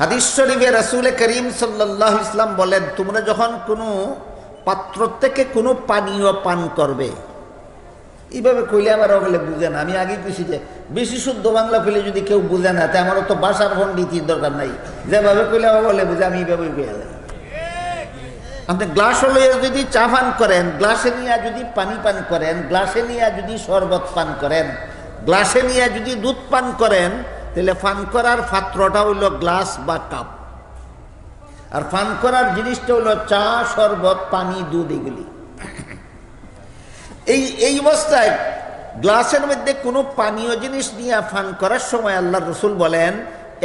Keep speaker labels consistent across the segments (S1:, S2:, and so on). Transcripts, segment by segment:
S1: হাদিস শরীফে রাসূল করিম সাল্লাহ ইসলাম বলেন, তোমরা যখন কোনো পাত্র থেকে কোনো পানীয় পান করবে, এইভাবে কইলে আবার ওগুলো বুঝে না। আমি আগে কইছি যে, বেশি শুদ্ধ বাংলা কইলে যদি কেউ বুঝে না তাই আমারও তো ভাষার পণ্ডিতির দরকার নাই। যেভাবে কইলে বলে বুঝে, আমি এইভাবে কইয়া যাই। আপনি গ্লাস লইয়া যদি চা পান করেন, গ্লাসে নিয়ে যদি পানি পান করেন, গ্লাসে নিয়ে যদি শরবত পান করেন, গ্লাসে নিয়ে যদি দুধ পান করেন তাহলে ফান করার পাত্রটা হইল গ্লাস বা কাপ। আর ফান করার জিনিসটা হইল চা, শরবত, পানি, দুধ এগুলি। এই এই অবস্থায় গ্লাসের মধ্যে কোনো পানীয় জিনিস নিয়ে ফান করার সময় আল্লাহ রসুল বলেন,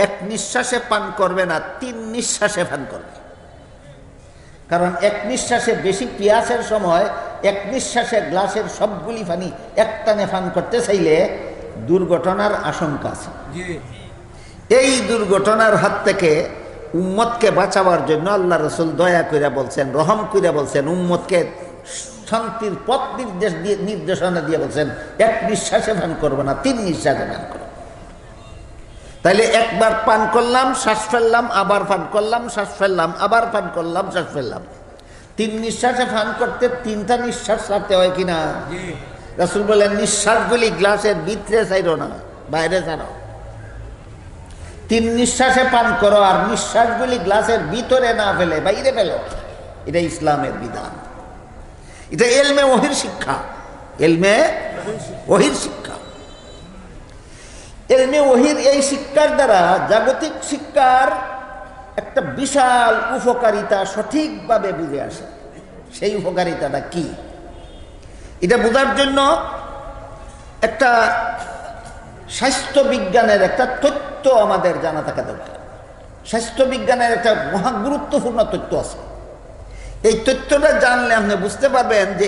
S1: এক নিঃশ্বাসে পান করবে না, তিন নিঃশ্বাসে পান করবে। কারণ এক নিঃশ্বাসে বেশি পিয়াসের সময়, এক নিঃশ্বাসে গ্লাসের সবগুলি পানি একটানে পান করতে চাইলে দুর্ঘটনার আশঙ্কা আছে। এই দুর্ঘটনার হাত থেকে উম্মতকে বাঁচাবার জন্য আল্লাহ রসুল দয়া করে বলছেন রহম করে বলছেন উম্মতকে শান্তির পথ নির্দেশ দিয়ে নির্দেশনা দিয়ে বলছেন এক নিঃশ্বাসে পান করব না তিন নিঃশ্বাসে পান করব। তাইলে একবার পান করলাম শ্বাস ফেললাম আবার পান করলাম শ্বাস ফেললাম আবার পান করলাম শ্বাস ফেললাম। তিন নিঃশ্বাসে পান করতে তিনটা নিঃশ্বাস রাখতে হয় কিনা? রাসুল বলেন নিঃশ্বাসগুলি গ্লাসের ভিতরে চাইরো না, বাইরে ছাড়ো। তিন নিঃশ্বাসে পান করো আর নিঃশ্বাসগুলি গ্লাসের ভিতরে না ফেলে, বাইরে ফেলো। এটা ইসলামের বিধান। এটা এলমে ওহির শিক্ষা। এলমে ওহির শিক্ষা। এলমে ওহির এই শিক্ষার দ্বারা জাগতিক শিক্ষার একটা বিশাল উপকারিতা সঠিকভাবে বুঝে আসে। সেই উপকারিতাটা কি? এটা বোঝার জন্য একটা স্বাস্থ্য বিজ্ঞানের একটা তথ্য আমাদের জানা থাকা দরকার। স্বাস্থ্য বিজ্ঞানের একটা মহা গুরুত্বপূর্ণ তথ্য আছে। এই তথ্যটা জানলে আপনি বুঝতে পারবেন যে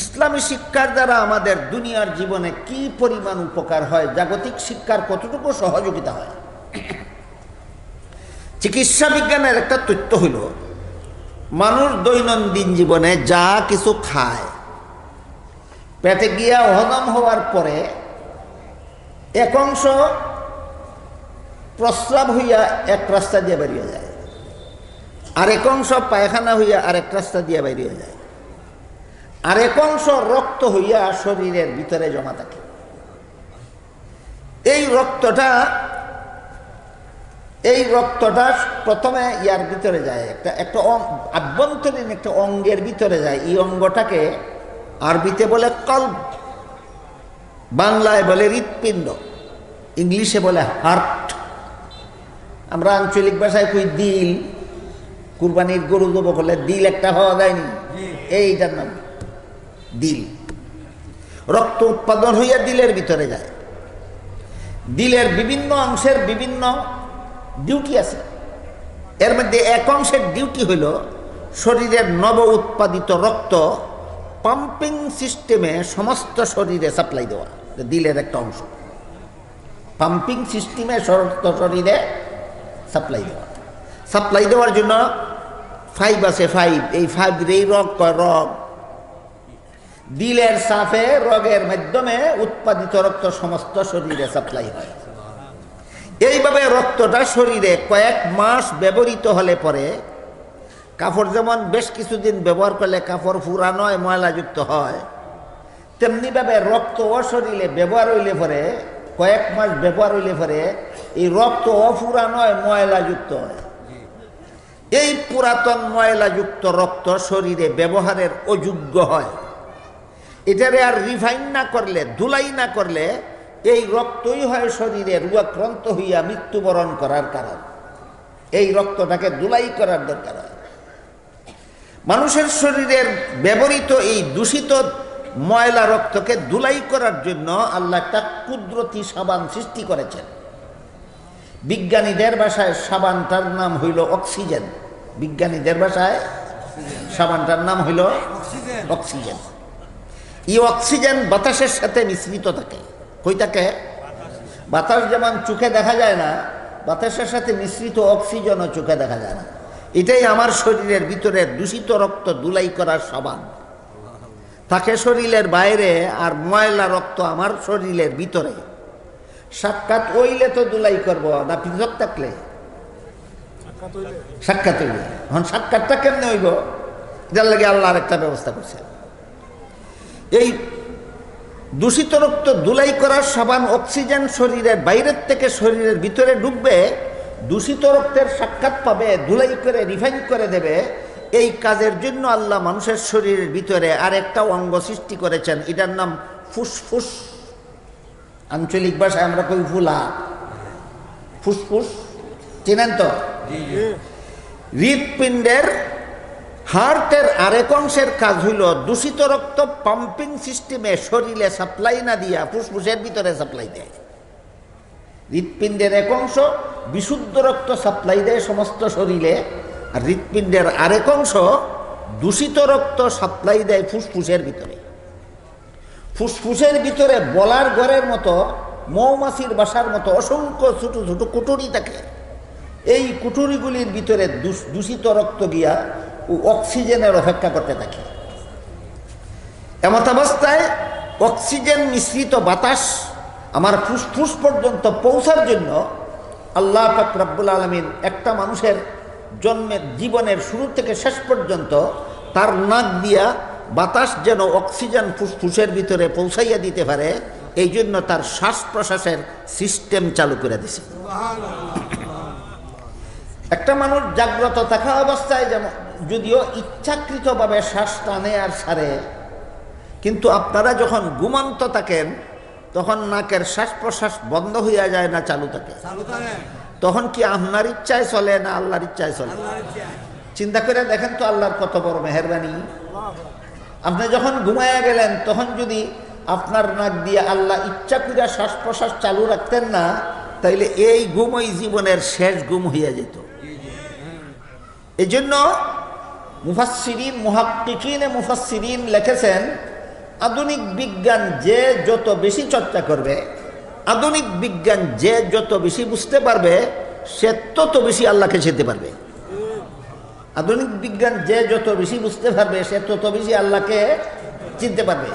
S1: ইসলামী শিক্ষার দ্বারা আমাদের দুনিয়ার জীবনে কি পরিমাণ উপকার হয়, জাগতিক শিক্ষার কতটুকু সহযোগিতা হয়। চিকিৎসা বিজ্ঞানের একটা তথ্য হইল মানুষ দৈনন্দিন জীবনে যা কিছু খায় পেটে গিয়া হজম হওয়ার পরে এক অংশ প্রস্রাব হইয়া এক রাস্তা দিয়ে বেরিয়ে যায়। আরেক অংশ পায়খানা হইয়া আরেক রাস্তা দিয়ে বেরিয়ে যায়। আরেক অংশ রক্ত হইয়া শরীরের ভিতরে জমা থাকে। এই রক্তটা এই রক্তটা প্রথমে ইয়ার ভিতরে যায়। একটা একটা আভ্যন্তরীণ একটা অঙ্গের ভিতরে যায়। এই অঙ্গটাকে আরবিতে বলে কল্প, বাংলায় বলে হৃৎপিণ্ড, ইংলিশে বলে হার্ট। আমরা আঞ্চলিক ভাষায় কই দিল, কুরবানির গরু দেবো বলে দিল একটা হওয়া যায়নি। এইটার নাম দিল। রক্ত উৎপাদন হইয়া দিলের ভিতরে যায়। দিলের বিভিন্ন অংশের বিভিন্ন ডিউটি আছে। এর মধ্যে এক অংশের ডিউটি হইল শরীরের নব উৎপাদিত রক্ত পাম্পিং সিস্টেমে সমস্ত শরীরে সাপ্লাই দেওয়া দিলের একটা অংশ। পাম্পিং সিস্টেমে সমস্ত শরীরে সাপ্লাই দেওয়া। সাপ্লাই দেওয়ার জন্য ফাইভ আছে ফাইভ এই ফাইভ এই রগ রগ। দিলের সাফে রগের মাধ্যমে উৎপাদিত রক্ত সমস্ত শরীরে সাপ্লাই হয়। এইভাবে রক্তটা শরীরে কয়েক মাস ব্যবহৃত হলে পরে কাপড় যেমন বেশ কিছুদিন ব্যবহার করলে কাপড় ফুরানো হয় ময়লাযুক্ত হয়। তেমনিভাবে রক্ত ও শরীরে ব্যবহার হইলে পরে, কয়েক মাস ব্যবহার হইলে পরে এই রক্ত অফুরানো হয় ময়লাযুক্ত হয়। এই পুরাতন ময়লাযুক্ত রক্ত শরীরে ব্যবহারের অযোগ্য হয়। এটারে আর রিফাইন না করলে, ধুলাই না করলে এই রক্তই হয় শরীরে রুয়াক্রান্ত হইয়া মৃত্যুবরণ করার কারণ। এই রক্তটাকে ধুলাই করার দরকার হয়। মানুষের শরীরের ব্যবহৃত এই দূষিত ময়লা রক্তকে ধুলাই করার জন্য আল্লাহ একটা কুদরতি সাবান সৃষ্টি করেছেন। বিজ্ঞানীদের ভাষায় সাবানটার নাম হইল অক্সিজেন। বিজ্ঞানীদের ভাষায় সাবানটার নাম হইল অক্সিজেন। এই অক্সিজেন বাতাসের সাথে মিশ্রিত থাকে। কই থাকে? বাতাস যেমন চোখে দেখা যায় না, বাতাসের সাথে মিশ্রিত অক্সিজেনও চোখে দেখা যায় না। এটাই আমার শরীরের ভিতরে দূষিত রক্ত দুলাই করার সাবান থাকে শরীরের বাইরে আর ময়লা রক্ত আমার শরীরের ভিতরে। সাক্ষাৎ ওইলে তো দুলাই করব না পৃথক থাকলে? সাক্ষাৎ হইলে? এখন সাক্ষাৎটা কেমনে হইব? যার লাগে আল্লাহ একটা ব্যবস্থা করছে এই দূষিত রক্ত দুলাই করার সাবান অক্সিজেন শরীরের বাইরের থেকে শরীরের ভিতরে ঢুকবে দূষিত রক্তের সাক্ষাৎ পাবে ধুলাই করে রিফাইন করে দেবে। এই কাজের জন্য আল্লাহ মানুষের শরীরের ভিতরে আরেকটা অঙ্গ সৃষ্টি করেছেন। এটার নাম ফুসফুস। আঞ্চলিক ভাষায় আমরা কই ফুলা ফুসফুস। চেনেন তো? হৃৎপিণ্ডের হার্টের আরেক অংশের কাজ হইল দূষিত রক্ত পাম্পিং সিস্টেমে শরীরে সাপ্লাই না দিয়া ফুসফুসের ভিতরে সাপ্লাই দেয়। হৃৎপিণ্ডের এক অংশ বিশুদ্ধ রক্ত সাপ্লাই দেয় সমস্ত শরীরে, আর হৃৎপিণ্ডের আরেক অংশ দূষিত রক্ত সাপ্লাই দেয় ফুসফুসের ভিতরে। ফুসফুসের ভিতরে বলার ঘরের মতো, মৌমাছির বাসার মতো অসংখ্য ছোট ছোট কুটুরি থাকে। এই কুটুরিগুলির ভিতরে দূষিত রক্ত গিয়া ও অক্সিজেনের অপেক্ষা করতে থাকে। এমত অবস্থায় অক্সিজেন মিশ্রিত বাতাস আমার ফুসফুস পর্যন্ত পৌঁছার জন্য আল্লাহ পাক রব্বুল আলমিন একটা মানুষের জন্মের জীবনের শুরু থেকে শেষ পর্যন্ত তার নাক দিয়া বাতাস যেন অক্সিজেন ফুসফুসের ভিতরে পৌঁছাইয়া দিতে পারে, এই জন্য তার শ্বাস প্রশ্বাসের সিস্টেম চালু করে দিছে। একটা মানুষ জাগ্রত থাকা অবস্থায় যেমন যদিও ইচ্ছাকৃতভাবে শ্বাস টানে আর সারে, কিন্তু আপনারা যখন ঘুমন্ত থাকেন তখন নাকের শ্বাস প্রশ্বাস বন্ধ হইয়া যায় না চালু থাকে। তখন কি আপনার ইচ্ছায় চলে না আল্লাহর ইচ্ছায় চলে? চিন্তা করে দেখেন তো আল্লাহর কত বড় মেহরবানি। আপনি যখন ঘুমাইয়া গেলেন তখন যদি আপনার নাক দিয়ে আল্লাহ ইচ্ছা করে শ্বাস প্রশ্বাস চালু রাখতেন না তাইলে এই ঘুম ওই জীবনের শেষ ঘুম হইয়া যেত। এই জন্য মুফাসিরিন মুহাক্কিকিনে মুফাসিরিন লিখেছেন আধুনিক বিজ্ঞান যে যত বেশি চর্চা করবে, আধুনিক বিজ্ঞান যে যত বেশি বুঝতে পারবে, সে তত বেশি আল্লাহকে যেতে পারবে। আধুনিক বিজ্ঞান যে যত বেশি বুঝতে পারবে, সে তত বেশি আল্লাহকে চিনতে পারবে।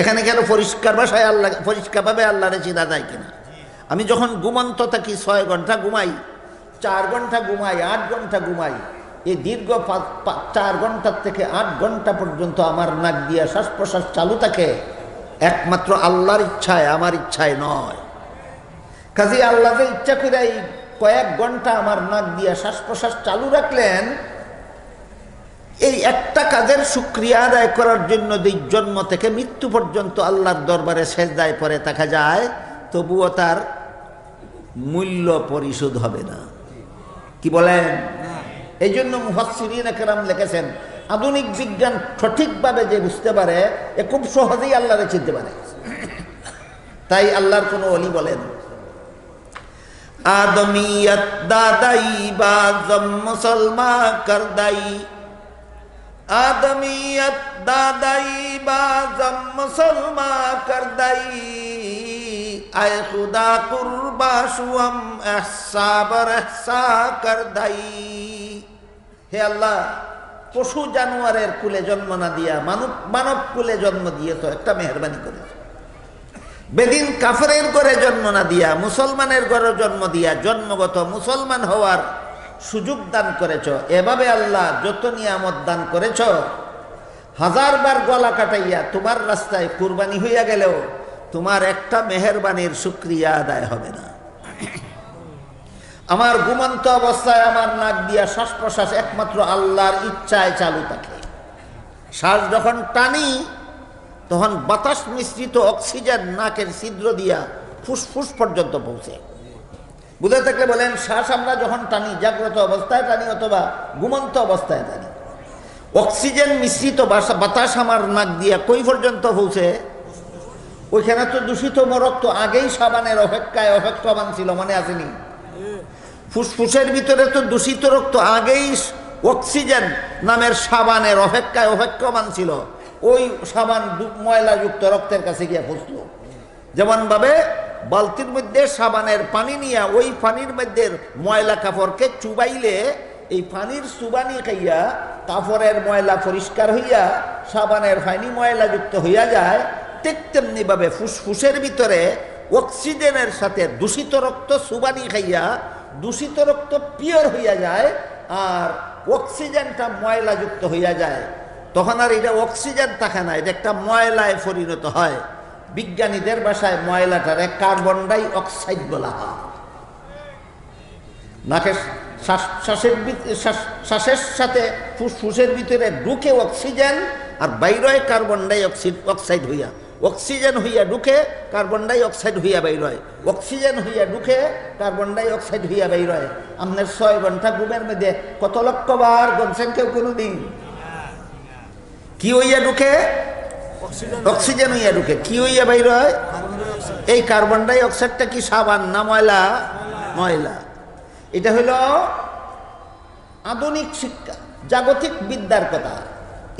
S1: এখানে কেন পরিষ্কার ভাষায় আল্লাহ পরিষ্কারভাবে আল্লাহরে চিনা যায় কিনা। আমি যখন ঘুমন্ত থাকি ছয় ঘণ্টা ঘুমাই, চার ঘণ্টা ঘুমাই, আট ঘণ্টা ঘুমাই এই দীর্ঘ চার ঘণ্টার থেকে আট ঘণ্টা পর্যন্ত আমার নাক দিয়া শ্বাস প্রশ্বাস চালু থাকে। একমাত্র আল্লাহর ইচ্ছায়, আমার ইচ্ছায় নয়। কাজে আল্লাহ যে ইচ্ছা করে এই কয়েক ঘণ্টা আমার নাক দিয়া শ্বাস প্রশ্বাস চালু রাখলেন, এই একটা কাজের সুক্রিয়া আদায় করার জন্য এই জন্ম থেকে মৃত্যু পর্যন্ত আল্লাহর দরবারে সেজদায় পরে দেখা যায়, তবুও তার মূল্য পরিশোধ হবে না। কি বলেন? এই জন্য মুহাসিরিন লিখেছেন, আধুনিক বিজ্ঞান সঠিকভাবে যে বুঝতে পারে, এ খুব সহজেই আল্লাহরে চিনতে পারে। তাই আল্লাহর কোনো অলি বলেন, আদমিয়ত দাদাই বাজম মুসলমা করদাই। আদমিয়ত দাদাই বাজম মুসলমা আয় খুদা কুরবা শুয়াম এহসা বর এহসা করদাই। হে আল্লাহ, পশু জানোয়ারের কুলে জন্ম না দিয়া, মানব মানব কুলে জন্ম দিয়ে তো একটা মেহরবানি করেছে বেদিন কাফরের ঘরে জন্ম না দিয়া, মুসলমানের ঘরে জন্ম দিয়া, জন্মগত মুসলমান হওয়ার সুযোগ দান করেছ। এভাবে আল্লাহ যত নিয়ামত দান করেছ হাজারবার গলা কাটাইয়া তোমার রাস্তায় কুরবানি হইয়া গেলেও তোমার একটা মেহরবানির সুক্রিয়া আদায় হবে না। আমার ঘুমন্ত অবস্থায় আমার নাক দিয়া শ্বাস প্রশ্বাস একমাত্র আল্লাহর ইচ্ছায় চালু থাকে। শ্বাস যখন টানি, তখন বাতাস মিশ্রিত অক্সিজেন নাকের ছিদ্র দিয়া ফুসফুস পর্যন্ত পৌঁছে। বুঝে থাকলে বলেন, শ্বাস আমরা যখন টানি, জাগ্রত অবস্থায় টানি অথবা ঘুমন্ত অবস্থায় টানি। অক্সিজেন মিশ্রিত বাতাস আমার নাক দিয়া কই পর্যন্ত পৌঁছে? ওইখানে তো দূষিত মরক তো আগেই সাবানের অপেক্ষায় অপেক্ষমান ছিল, মনে আসেনি? ফুসফুসের ভিতরে তো দূষিত রক্ত আগেই অক্সিজেন নামের সাবানের অপেক্ষায় অপেক্ষমান ছিল। ওই সাবান ময়লাযুক্ত রক্তের কাছে গিয়ে ফুসলো। যেমনভাবে বালতির মধ্যে সাবানের পানি নিয়ে ওই পানির মধ্যে ময়লা কাপড়কে চুবাইলে এই পানির চুবানি খাইয়া কাপড়ের ময়লা পরিষ্কার হইয়া সাবানের পানি ময়লাযুক্ত হইয়া যায়, ঠিক তেমনিভাবে ফুসফুসের ভিতরে অক্সিজেনের সাথে দূষিত রক্ত সুবানি খাইয়া, দূষিত রক্ত পিওর হইয়া যায় আর অক্সিজেনটা ময়লাযুক্ত হইয়া যায়। তখন আর এটা অক্সিজেন থাকে না, এটা একটা ময়লায় পরিণত হয়। বিজ্ঞানীদের ভাষায় ময়লাটারে কার্বন ডাই অক্সাইড বলা হয়। নাকে শ্বাস- শ্বাসের শ্বাসের সাথে ফুসফুসের ভিতরে ঢুকে অক্সিজেন আর বাইরে কার্বন ডাই অক্সাইড হইয়া অক্সিজেন হইয়া ঢুকে কার্বন ডাই অক্সাইড হইয়া বাইর হয়। অক্সিজেন হইয়া ঢুকে কার্বন ডাই অক্সাইড হইয়া বাইর হয়। আপনার ছয় ঘণ্টা ঘুমের মধ্যে কত লক্ষ বার গমছেন কেউ কোনো দিন কি হইয়া ঢুকে? অক্সিজেন হইয়া ঢুকে। কি হইয়া বাইর হয়? এই কার্বন ডাই অক্সাইডটা কি সাবান না ময়লা? ময়লা। এটা হইল আধুনিক শিক্ষা, জাগতিক বিদ্যার কথা।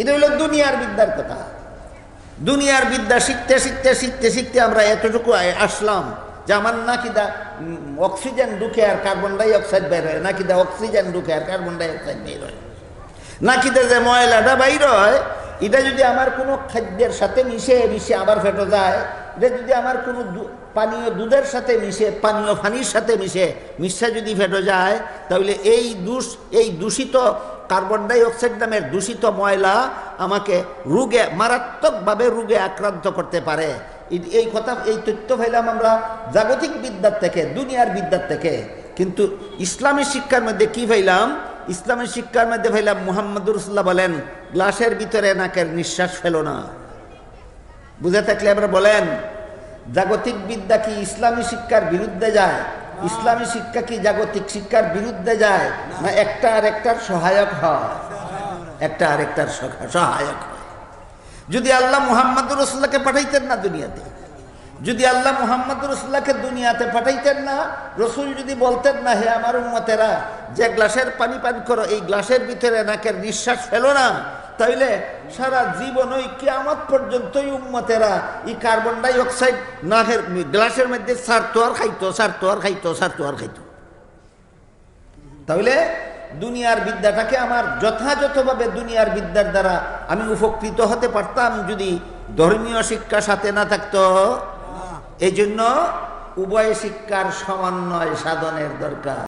S1: এটা হইল দুনিয়ার বিদ্যার কথা। দুনিয়ার বিদ্যা শিখতে শিখতে শিখতে শিখতে আমরা এতটুকু আসলাম যে আমার নাকি দা অক্সিজেন ঢুকে আর কার্বন ডাই অক্সাইড বের হয়, নাকি দা অক্সিজেন ঢুকে আর কার্বন ডাই অক্সাইড বের হয়। নাকি দা যে ময়লাটা বাইর হয়, এটা যদি আমার কোনো খাদ্যের সাথে মিশে মিশে আবার ফেটো যায়, এটা যদি আমার কোনো পানীয় দুধের সাথে মিশে, পানীয় পানির সাথে মিশে মিশে যদি ফেটো যায়, তাহলে এই দূষ এই দূষিত কার্বন ডাই অক্সাইড নামের দূষিত ময়লা আমাকে রোগে, মারাত্মকভাবে রোগে আক্রান্ত করতে পারে। এই- কথা, এই তথ্য পাইলাম আমরা জাগতিক বিদ্যার থেকে, দুনিয়ার বিদ্যার থেকে। কিন্তু ইসলামী শিক্ষার মধ্যে কি পাইলাম? ইসলামী শিক্ষার মধ্যে পাইলাম মোহাম্মদ রসুল্লাহ বলেন, গ্লাসের ভিতরে নাকের নিঃশ্বাস ফেলো না। বুঝে থাকলে আমরা বলেন, জাগতিক বিদ্যা কি ইসলামী শিক্ষার বিরুদ্ধে যায়? ইসলামী শিক্ষা কি জাগতিক শিক্ষার বিরুদ্ধে যায়? না, একটা আর একটার সহায়ক হয়। একটা আর একটার সহায়ক হয়। যদি আল্লাহ মুহাম্মদুর রসুল্লাহকে পাঠাইতেন না দুনিয়াতে, যদি আল্লাহ মুহাম্মদ রসুল্লাহকে দুনিয়াতে পাঠাইতেন না, রসুল যদি বলতেন না, হে আমার উম্মতেরা, যে গ্লাসের পানি পান করো, এই গ্লাসের ভিতরে নাকের নিঃশ্বাস ফেলো না তাইলে সারা জীবন ওই কেয়ামত পর্যন্তই উম্মতেরা এই কার্বন ডাই অক্সাইড নাকের গ্লাসের মধ্যে সারতো আর খাইতো সারতো আর খাইতো সারতো আর খাইতো। তাহলে দুনিয়ার বিদ্যাটাকে আমার যথাযথভাবে দুনিয়ার বিদ্যার দ্বারা আমি উপকৃত হতে পারতাম যদি ধর্মীয় শিক্ষা সাথে না থাকতো। এই জন্য উভয় শিক্ষার সমন্বয় সাধনের দরকার।